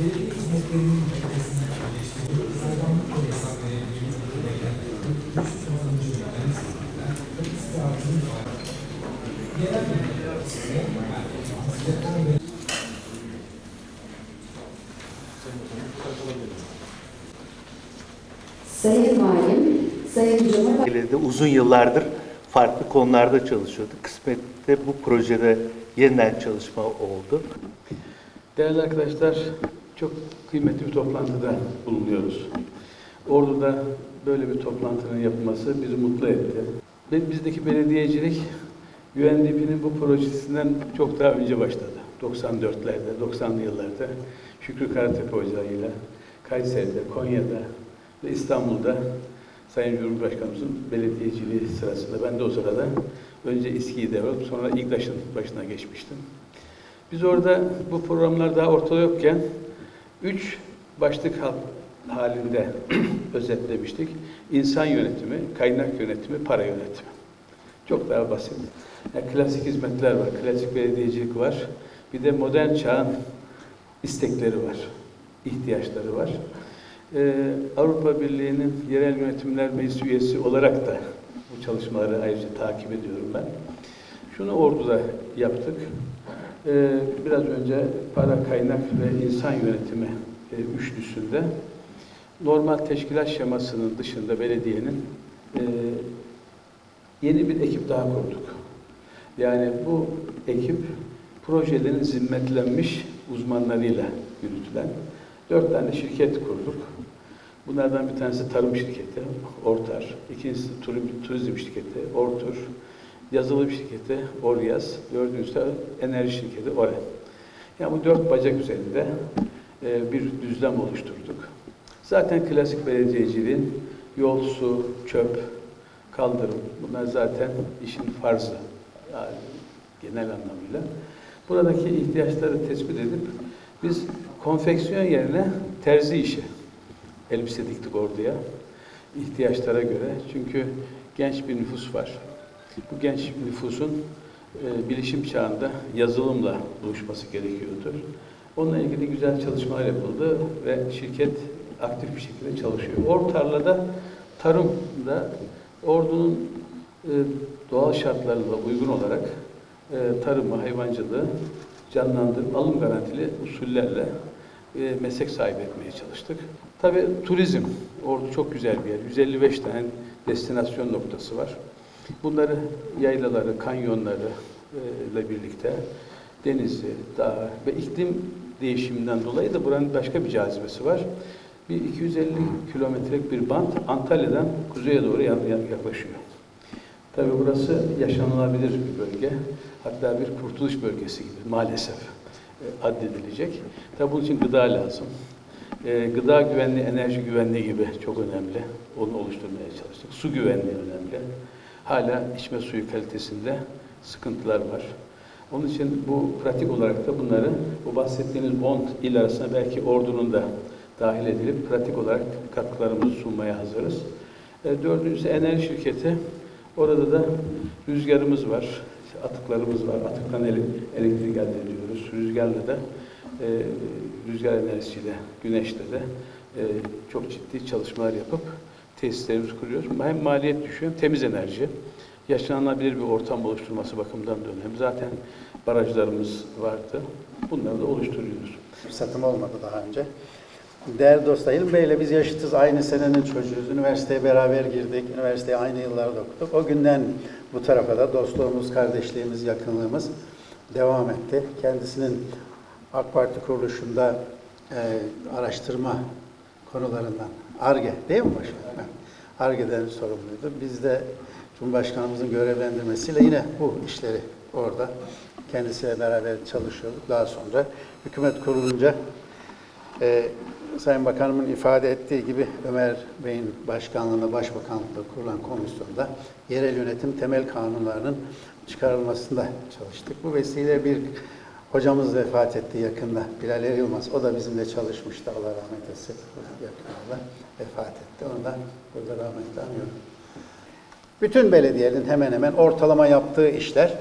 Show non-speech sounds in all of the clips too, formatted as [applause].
belediye hizmetlerinin kalitesini iyileştirmek, saydamlık ve hesap verebileceğimiz bir yere gelmek, güçlü kullanıcı mekanizmalarla kalitesi artırım var. Deprem ve Sayın Valim, Sayın Cumhurbaşkanı uzun yıllardır farklı konularda çalışıyorduk. Kısmette bu projede yeniden çalışma oldu. Değerli arkadaşlar, çok kıymetli bir toplantıda bulunuyoruz. Ordu'da böyle bir toplantının yapılması bizi mutlu etti. Ve bizdeki belediyecilik UNDP'nin bu projesinden çok daha önce başladı. 94'lerde, 90'lı yıllarda Şükrü Karatepe Hoca Kayseri'de, Konya'da ve İstanbul'da Sayın Cumhurbaşkanımızın belediyeciliği sırasında ben de o sırada önce İSKİ'yi devralıp sonra İGDAŞ'ın başına geçmiştim. Biz orada bu programlar daha ortada yokken üç başlık hal- halinde [clears throat] özetlemiştik. İnsan yönetimi, kaynak yönetimi, para yönetimi. Çok daha basit. Yani klasik hizmetler var, klasik belediyecilik var. Bir de modern çağın istekleri var, ihtiyaçları var. Ee, Avrupa Birliği'nin yerel yönetimler meclisi üyesi olarak da bu çalışmaları ayrıca takip ediyorum ben. Şunu Ordu'da yaptık. Ee, biraz önce para kaynak ve insan yönetimi e, üçlüsünde normal teşkilat şemasının dışında belediyenin e, yeni bir ekip daha kurduk. Yani bu ekip projelerin zimmetlenmiş uzmanlarıyla yürütülen dört tane şirket kurduk. Bunlardan bir tanesi tarım şirketi, Ortar. İkincisi turizm, şirketi, Ortur. Yazılım şirketi, Oryaz. Dördüncüsü enerji şirketi, Oren. Yani bu dört bacak üzerinde e, bir düzlem oluşturduk. Zaten klasik belediyeciliğin yol, su, çöp, kaldırım bunlar zaten işin farzı yani genel anlamıyla. Buradaki ihtiyaçları tespit edip biz konfeksiyon yerine terzi işi elbise diktik orduya ihtiyaçlara göre. Çünkü genç bir nüfus var. Bu genç nüfusun e, bilişim çağında yazılımla buluşması gerekiyordur. Onunla ilgili güzel çalışmalar yapıldı ve şirket aktif bir şekilde çalışıyor. Ortarla'da tarımda ordunun e, doğal şartlarına uygun olarak e, tarımı, hayvancılığı canlandırıp alım garantili usullerle e, meslek sahibi etmeye çalıştık. Tabii turizm, ordu çok güzel bir yer. 155 tane destinasyon noktası var. Bunları yaylaları, kanyonları e, ile birlikte denizi, dağı ve iklim değişiminden dolayı da buranın başka bir cazibesi var. Bir 250 kilometrelik bir bant Antalya'dan kuzeye doğru yaklaşıyor. Tabii burası yaşanılabilir bir bölge. Hatta bir kurtuluş bölgesi gibi maalesef e, addedilecek. Tabii bunun için gıda lazım. E, gıda güvenliği, enerji güvenliği gibi çok önemli. Onu oluşturmaya çalıştık. Su güvenliği önemli. Hala içme suyu kalitesinde sıkıntılar var. Onun için bu pratik olarak da bunları bu bahsettiğiniz 10 il arasında belki ordunun da dahil edilip pratik olarak katkılarımızı sunmaya hazırız. E, dördüncüsü enerji şirketi. Orada da rüzgarımız var, işte atıklarımız var. Atıktan ele- elektrik elde ediyoruz. Rüzgarla da e, rüzgar enerjisiyle, güneşle de e, çok ciddi çalışmalar yapıp tesislerimizi kuruyoruz. Hem maliyet düşüyor, hem temiz enerji. Yaşanılabilir bir ortam oluşturması bakımından da önemli. Zaten barajlarımız vardı. Bunları da oluşturuyoruz. fırsatım olmadı daha önce. Değerli dostlar, İlmi Bey'le biz yaşıtız, aynı senenin çocuğuyuz. Üniversiteye beraber girdik, üniversiteyi aynı yıllarda okuduk. O günden bu tarafa da dostluğumuz, kardeşliğimiz, yakınlığımız devam etti. Kendisinin AK Parti kuruluşunda e, araştırma konularından, ARGE değil mi başkanım? ARGE'den sorumluydu. Biz de Cumhurbaşkanımızın görevlendirmesiyle yine bu işleri orada kendisiyle beraber çalışıyorduk. Daha sonra hükümet kurulunca e, Sayın Bakanımın ifade ettiği gibi Ömer Bey'in başkanlığında, başbakanlıkta kurulan komisyonda yerel yönetim temel kanunlarının çıkarılmasında çalıştık. Bu vesile bir hocamız vefat etti yakında. Bilal Er Yılmaz. O da bizimle çalışmıştı. Allah rahmet etsin. Yakında vefat etti. Onu da burada rahmetle anıyorum. Bütün belediyelerin hemen hemen ortalama yaptığı işler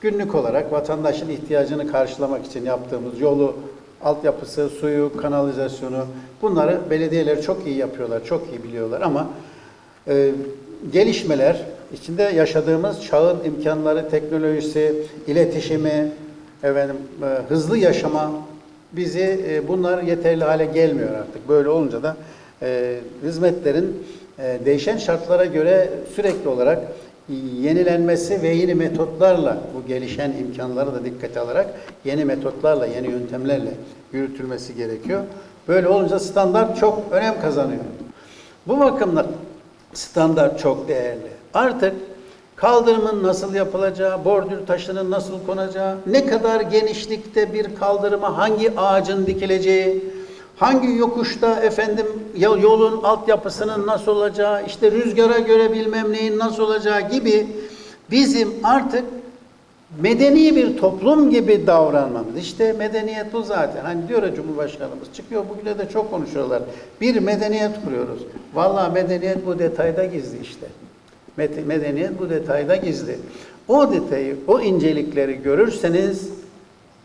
günlük olarak vatandaşın ihtiyacını karşılamak için yaptığımız yolu altyapısı, suyu, kanalizasyonu bunları belediyeler çok iyi yapıyorlar, çok iyi biliyorlar ama e, gelişmeler içinde yaşadığımız çağın imkanları, teknolojisi, iletişimi, efendim, e, hızlı yaşama bizi e, bunlar yeterli hale gelmiyor artık. Böyle olunca da e, hizmetlerin e, değişen şartlara göre sürekli olarak yenilenmesi ve yeni metotlarla bu gelişen imkanları da dikkate alarak yeni metotlarla, yeni yöntemlerle yürütülmesi gerekiyor. Böyle olunca standart çok önem kazanıyor. Bu bakımdan standart çok değerli. Artık kaldırımın nasıl yapılacağı, bordür taşının nasıl konacağı, ne kadar genişlikte bir kaldırıma hangi ağacın dikileceği, hangi yokuşta efendim yolun altyapısının nasıl olacağı, işte rüzgara göre bilmem neyin nasıl olacağı gibi bizim artık medeni bir toplum gibi davranmamız. İşte medeniyet bu zaten. Hani diyor ya Cumhurbaşkanımız çıkıyor bugüne de çok konuşuyorlar. Bir medeniyet kuruyoruz. Vallahi medeniyet bu detayda gizli işte. Medeniyet bu detayda gizli. O detayı, o incelikleri görürseniz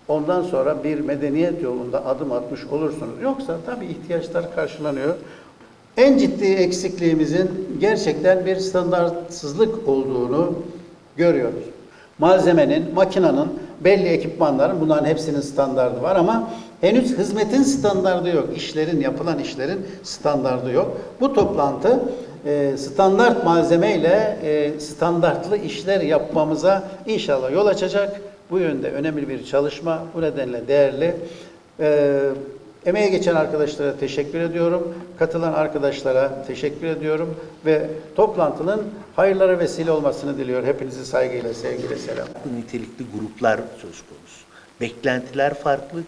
ondan sonra bir medeniyet yolunda adım atmış olursunuz. Yoksa tabii ihtiyaçlar karşılanıyor. En ciddi eksikliğimizin gerçekten bir standartsızlık olduğunu görüyoruz. Malzemenin, makinanın, belli ekipmanların bunların hepsinin standardı var ama henüz hizmetin standardı yok. İşlerin, yapılan işlerin standardı yok. Bu toplantı e, standart malzemeyle e, standartlı işler yapmamıza inşallah yol açacak. Bu yönde önemli bir çalışma. Bu nedenle değerli. E, emeğe geçen arkadaşlara teşekkür ediyorum. Katılan arkadaşlara teşekkür ediyorum. Ve toplantının hayırlara vesile olmasını diliyor. Hepinizi saygıyla, sevgiyle selam. nitelikli gruplar söz konusu. Beklentiler farklı.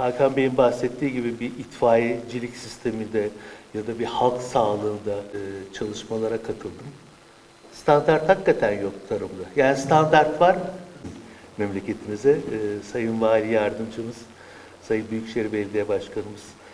Hakan Bey'in bahsettiği gibi bir itfaiyecilik sisteminde ya da bir halk sağlığında e, çalışmalara katıldım. Standart hakikaten yok tarımda. Yani standart var memleketimize. E, Sayın Vali Yardımcımız, Sayın Büyükşehir Belediye Başkanımız